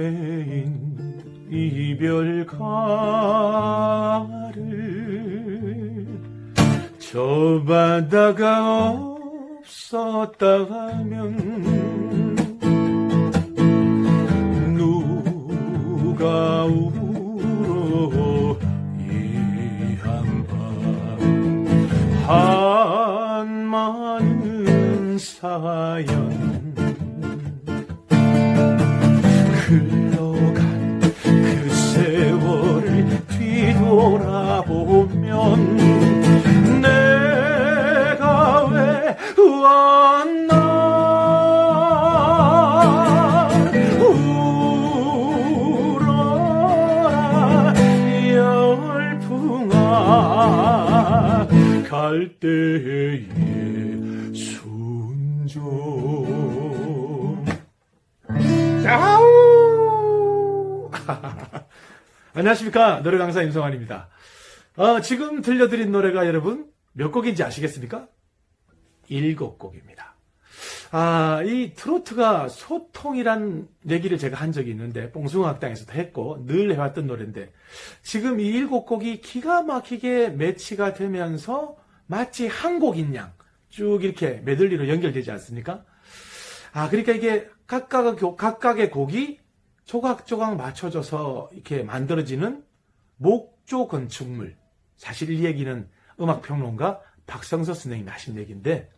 헤매인 이별 가를 저 바다가 없었다면 갈대의 순종 야우! 안녕하십니까. 노래 강사 임성환입니다. 어, 지금 들려드린 노래가 여러분 몇 곡인지 아시겠습니까? 일곱 곡입니다. 아, 이 트로트가 소통이란 얘기를 제가 한 적이 있는데, 뽕숭아학당에서도 했고, 늘 해왔던 노래인데, 지금 이 일곱 곡이 기가 막히게 매치가 되면서 마치 한 곡인 양, 쭉 이렇게 메들리로 연결되지 않습니까? 아, 그러니까 이게 각각, 각각의 곡이 조각조각 맞춰져서 이렇게 만들어지는 목조 건축물. 사실 이 얘기는 음악평론가 박성서 선생님이 하신 얘기인데,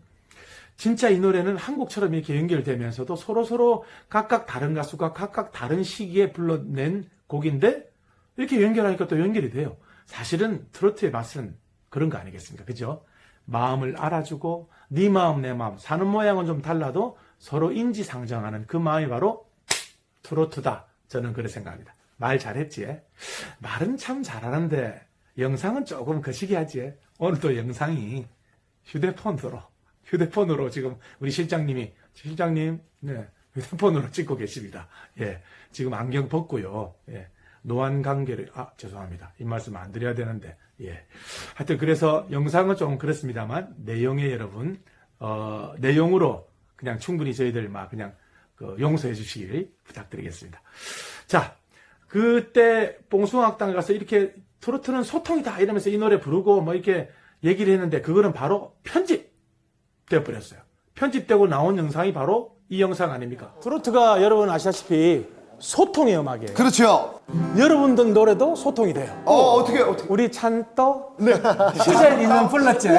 진짜 이 노래는 한 곡처럼 이렇게 연결되면서도 서로 서로 각각 다른 가수가 각각 다른 시기에 불러낸 곡인데, 이렇게 연결하니까 또 연결이 돼요. 사실은 트로트의 맛은 그런 거 아니겠습니까? 그죠? 마음을 알아주고, 네 마음, 내 마음, 사는 모양은 좀 달라도 서로 인지상정하는 그 마음이 바로 트로트다. 저는 그렇게 생각합니다. 말 잘했지? 말은 참 잘하는데 영상은 조금 거시기하지? 오늘도 영상이 휴대폰으로 휴대폰으로 지금 우리 실장님이 실장님 네 휴대폰으로 찍고 계십니다. 예 지금 안경 벗고요. 예 노안 관계를 아 죄송합니다. 이 말씀 안 드려야 되는데 예 하여튼 그래서 영상은 조금 그렇습니다만 내용에 여러분 어 내용으로 그냥 충분히 저희들 막 그냥 그 용서해 주시길 부탁드리겠습니다. 자, 그때 뽕숭아학당에 가서 이렇게 트로트는 소통이다 이러면서 이 노래 부르고 뭐 이렇게 얘기를 했는데 그거는 바로 편집 되어버렸어요. 편집되고 나온 영상이 바로 이 영상 아닙니까? 트로트가 여러분 아시다시피 소통의 음악이에요. 그렇죠. 여러분들 노래도 소통이 돼요. 어, 어떻게, 어떻게. 우리 찬떠 시절 있는 불렀지. 네.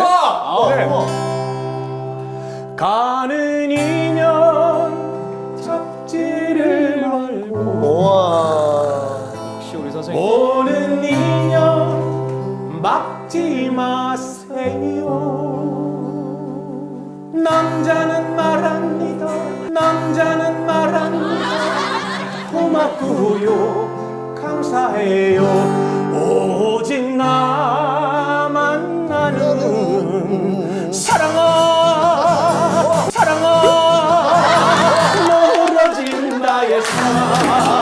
가는 인연 잡지를 말고 우와. 역시 우리 선생님. 오는 인연 막지 마세요 남자는 고맙고요 감사해요. 오직 나 만 나는 사랑아 사랑아 멀어진 나의 사랑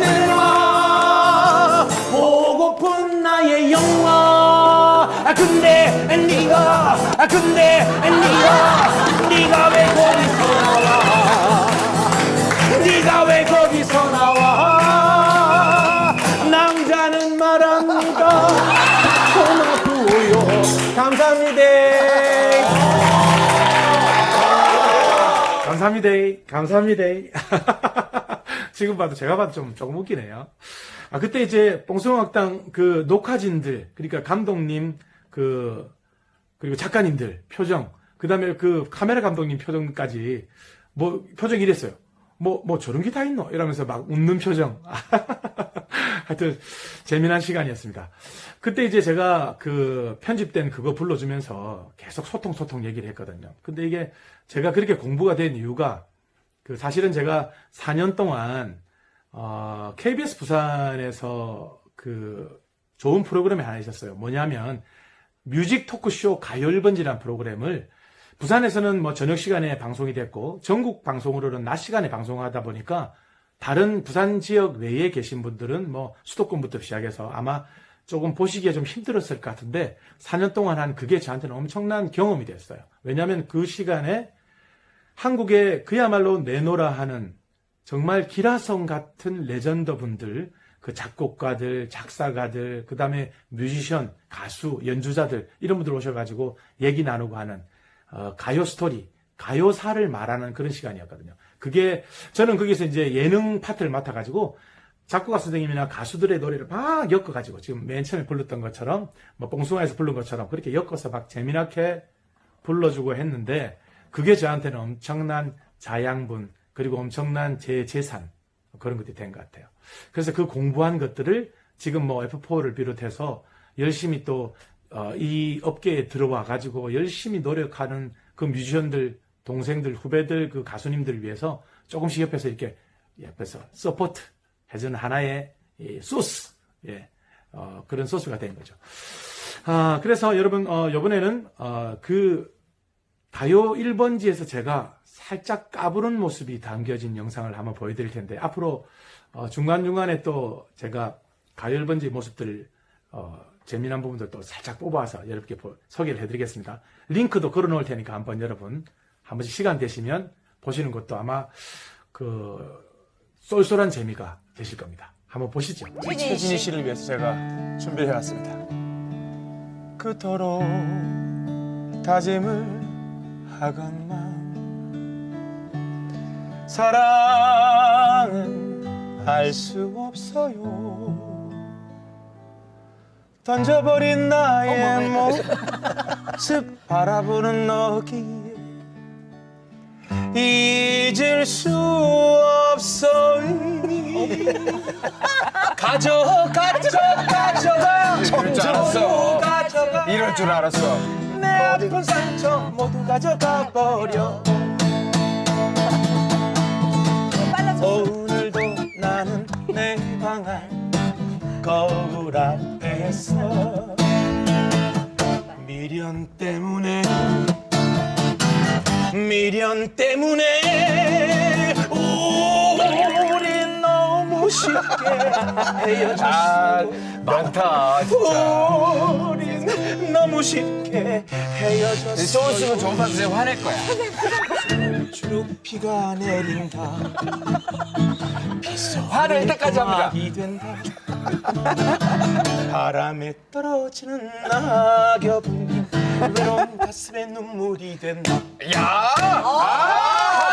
내가 보고픈 나의 영화. 아 근데 네가 아 근데 네가 네가 감사합니다. 감사합니다. 지금 봐도 제가 봐도 좀 조금 웃기네요. 아 그때 이제 뽕숭아학당 그 녹화진들 그러니까 감독님 그 그리고 작가님들 표정 그다음에 그 카메라 감독님 표정까지 뭐 표정이 이랬어요. 뭐뭐 저런 게 다 있노 이러면서 막 웃는 표정. 하여튼 재미난 시간이었습니다. 그때 이제 제가 그 편집된 그거 불러주면서 계속 소통 소통 얘기를 했거든요. 근데 이게 제가 그렇게 공부가 된 이유가 그 사실은 제가 4년 동안 어, KBS 부산에서 그 좋은 프로그램이 하나 있었어요. 뭐냐면 뮤직 토크쇼 가요 1번지라는 프로그램을 부산에서는 뭐 저녁 시간에 방송이 됐고 전국 방송으로는 낮 시간에 방송하다 보니까 다른 부산 지역 외에 계신 분들은 뭐 수도권부터 시작해서 아마 조금 보시기에 좀 힘들었을 것 같은데 4년 동안 한 그게 저한테는 엄청난 경험이 됐어요. 왜냐하면 그 시간에 한국에 그야말로 내노라 하는 정말 기라성 같은 레전더 분들, 그 작곡가들, 작사가들, 그 다음에 뮤지션, 가수, 연주자들, 이런 분들 오셔가지고 얘기 나누고 하는, 어, 가요 스토리, 가요사를 말하는 그런 시간이었거든요. 그게, 저는 거기서 이제 예능 파트를 맡아가지고, 작곡가 선생님이나 가수들의 노래를 막 엮어가지고, 지금 맨 처음에 불렀던 것처럼, 뭐, 뽕숭아에서 부른 것처럼, 그렇게 엮어서 막 재미나게 불러주고 했는데, 그게 저한테는 엄청난 자양분, 그리고 엄청난 제 재산, 그런 것들이 된 것 같아요. 그래서 그 공부한 것들을 지금 뭐 F4를 비롯해서 열심히 또, 어, 이 업계에 들어와 가지고 열심히 노력하는 그 뮤지션들, 동생들, 후배들, 그 가수님들 위해서 조금씩 옆에서 이렇게 옆에서 서포트 해주는 하나의 이 소스, 예, 어, 그런 소스가 된 거죠. 아, 그래서 여러분, 어, 이번에는, 어, 그, 가요 1번지에서 제가 살짝 까부는 모습이 담겨진 영상을 한번 보여드릴 텐데 앞으로 어, 중간중간에 또 제가 가요 1번지 모습들을 어, 재미난 부분들 또 살짝 뽑아서 여러분께 보- 소개를 해드리겠습니다. 링크도 걸어놓을 테니까 한번 여러분 한 번씩 시간 되시면 보시는 것도 아마 그 쏠쏠한 재미가 되실 겁니다. 한번 보시죠. 우리 최진희 씨를 위해서 제가 준비를 해왔습니다. 그토록 다짐을 하건만 사랑은 알 수 없어요. 던져버린 나의 모습 바라보는 너기에 잊을 수 없어요. 가져가 가져가 가져가 이럴 줄 알았어. 가져가 이럴 줄 알았어. 내 아픈 상처 모두 가져가 버려 오늘도 나는 내 방 안 거울 앞에서 미련 때문에 미련 때문에 우리 너무 쉽게 헤어졌어 아, 많다, 진짜. 우린 너무 쉽게 헤어졌어 소은 씨는 좋은 판세 화낼 거야. 쭉 비가 내린다 화낼 때까지 합니다. 이 된다 바람에 떨어지는 낙엽은 외로운 가슴에 눈물이 된다 야! 아!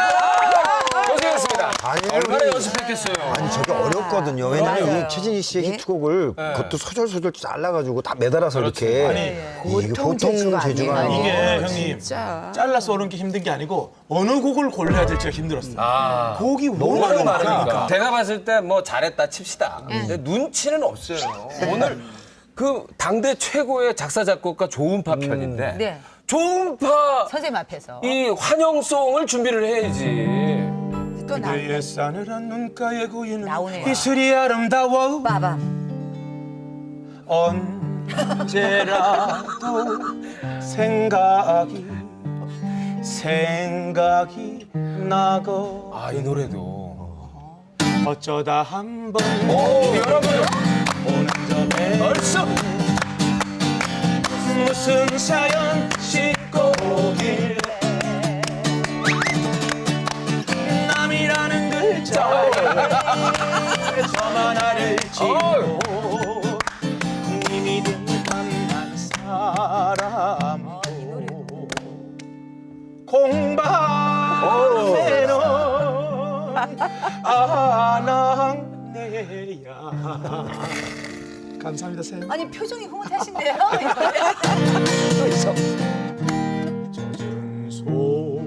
고생했습니다. 아니, 얼마나 연습했겠어요. 아니 저게 어렵거든요. 왜냐면 맞아요. 이 최진희 씨의 예? 히트곡을 그것도 소절소절 잘라가지고 다 매달아서 이렇게 아니, 이게 보통 재주가 재주가 아니에요. 아니에요. 이게 형님 진짜. 잘라서 오는 게 힘든 게 아니고 어느 곡을 골라야 될지가 힘들었어 아. 곡이 너무 너무 많으니까 많으니까. 제가 봤을 때 뭐 잘했다 칩시다. 근데 눈치는 없어요. 오늘 그 당대 최고의 작사 작곡가 조은파 편인데 네. 조은파 선생님 앞에서 이 환영송을 준비를 해야지. 또 나. 그대의 싸늘한 눈가에 고이는 나오네요. 이슬이 아름다워 빠밤. 언제라도 생각이 생각이 나고 아 이 노래도. 어쩌다 한번 오 여러분 오 는 점에 얼쑤. 무슨 사연 싣고 오길래 남이라는 글자에 저만 나를 지고 님이 된 만난 사람도 공방에는 아낙네야 감사합니다 쌤 아니 표정이 흐뭇하신데요. 젖은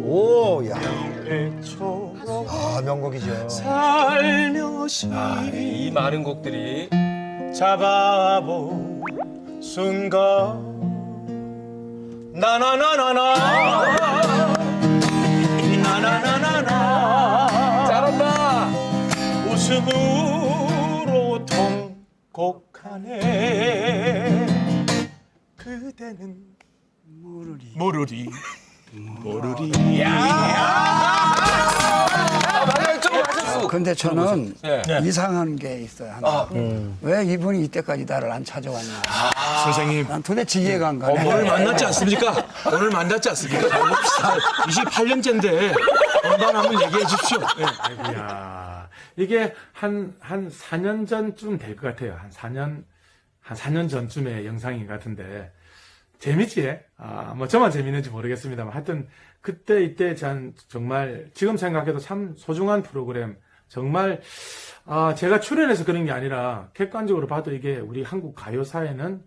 오, 야, 소처럼 아 명곡이죠. 살며시 이 많은 곡들이 잡아본 순간 나나나나나 나나나나나 잘한다. 웃음으로 통곡 하네 그대는 모르리 모르리 모르리 아 맞아요 좀 하셨어. 근데 저는 네. 이상한 게 있어요. 하나. 왜 이분이 이때까지 나를 안 찾아왔나. 선생님 난 도대체 이해가 안 가네. 오늘 만났지 않습니까? 오늘 만났지 않습니까? 28년째인데 한번 한번 얘기해 주십시오. 예. 아이고야. 이게 한, 한 4년 전쯤 될 것 같아요. 한 4년, 한 4년 전쯤의 영상인 것 같은데. 재밌지? 아, 뭐 저만 재밌는지 모르겠습니다만 하여튼 그때 이때 전 정말 지금 생각해도 참 소중한 프로그램 정말 아, 제가 출연해서 그런 게 아니라 객관적으로 봐도 이게 우리 한국 가요사에는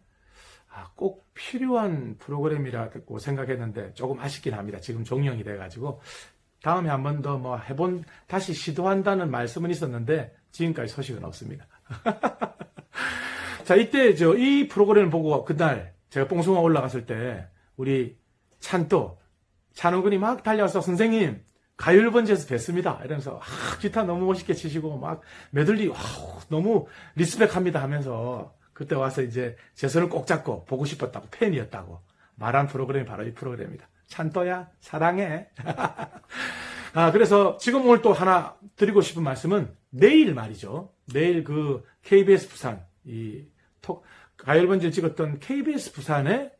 아, 꼭 필요한 프로그램이라고 생각했는데 조금 아쉽긴 합니다. 지금 종영이 돼가지고 다음에 한 번 더 뭐 해본 다시 시도한다는 말씀은 있었는데 지금까지 소식은 없습니다. 자 이때 저 이 프로그램을 보고 그날 제가 뽕숭아 올라갔을 때 우리 찬또 찬호군이 막 달려와서 선생님 가요 1번지에서 뵀습니다 이러면서 아, 기타 너무 멋있게 치시고 막 메들리 와우, 너무 리스펙합니다 하면서 그때 와서 이제 제 손을 꼭 잡고 보고 싶었다고 팬이었다고 말한 프로그램이 바로 이 프로그램입니다. 찬또야 사랑해. 아 그래서 지금 오늘 또 하나 드리고 싶은 말씀은 내일 말이죠. 내일 그 KBS 부산 이 톡, 가열번지를 찍었던 KBS 부산의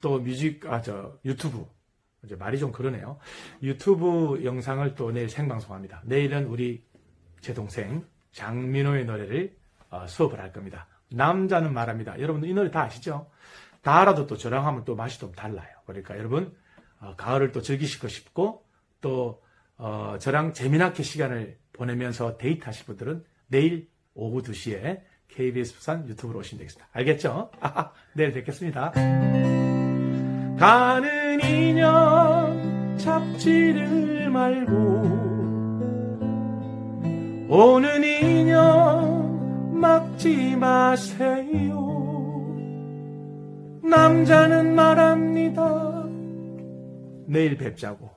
또 뮤직 아 저 유튜브 이제 말이 좀 그러네요. 유튜브 영상을 또 내일 생방송합니다. 내일은 우리 제 동생 장민호의 노래를 어, 수업을 할 겁니다. 남자는 말합니다. 여러분들 이 노래 다 아시죠? 다 알아도 또 저랑 하면 또 맛이 좀 달라요. 그러니까 여러분 어, 가을을 또 즐기시고 싶고 또 어, 저랑 재미나게 시간을 보내면서 데이트하실 분들은 내일 오후 2시에 KBS 부산 유튜브로 오시면 되겠습니다. 알겠죠? 내일 뵙겠습니다. 가는 인연 잡지를 말고 오는 인연 막지 마세요. 남자는 말합니다. 내일 뵙자고.